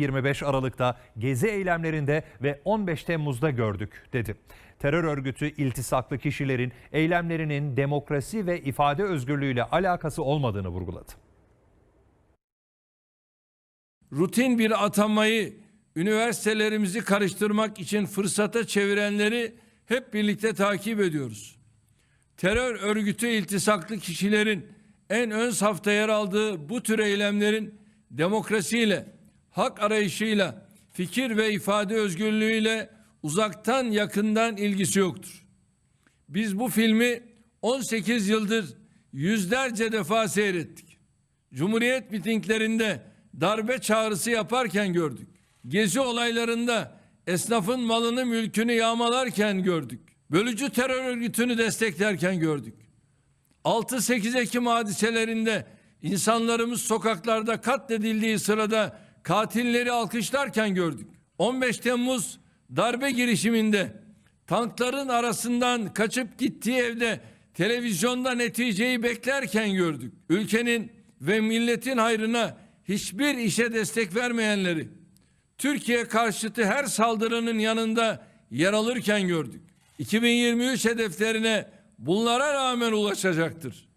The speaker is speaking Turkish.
25 Aralık'ta gezi eylemlerinde ve 15 Temmuz'da gördük dedi. Terör örgütü iltisaklı kişilerin eylemlerinin demokrasi ve ifade özgürlüğüyle alakası olmadığını vurguladı. rutin bir atamayı üniversitelerimizi karıştırmak için fırsata çevirenleri hep birlikte takip ediyoruz. Terör örgütü iltisaklı kişilerin en ön safta yer aldığı bu tür eylemlerin demokrasiyle, hak arayışıyla, fikir ve ifade özgürlüğüyle uzaktan yakından ilgisi yoktur. Biz bu filmi 18 yıldır yüzlerce defa seyrettik. Cumhuriyet mitinglerinde darbe çağrısı yaparken gördük. Gezi olaylarında esnafın malını mülkünü yağmalarken gördük. Bölücü terör örgütünü desteklerken gördük. 6-8 Ekim hadiselerinde insanlarımız sokaklarda katledildiği sırada katilleri alkışlarken gördük. 15 Temmuz darbe girişiminde tankların arasından kaçıp gittiği evde televizyonda neticeyi beklerken gördük. Ülkenin ve milletin hayrına hiçbir işe destek vermeyenleri Türkiye karşıtı her saldırının yanında yer alırken gördük. 2023 hedeflerine bunlara rağmen ulaşacaktır.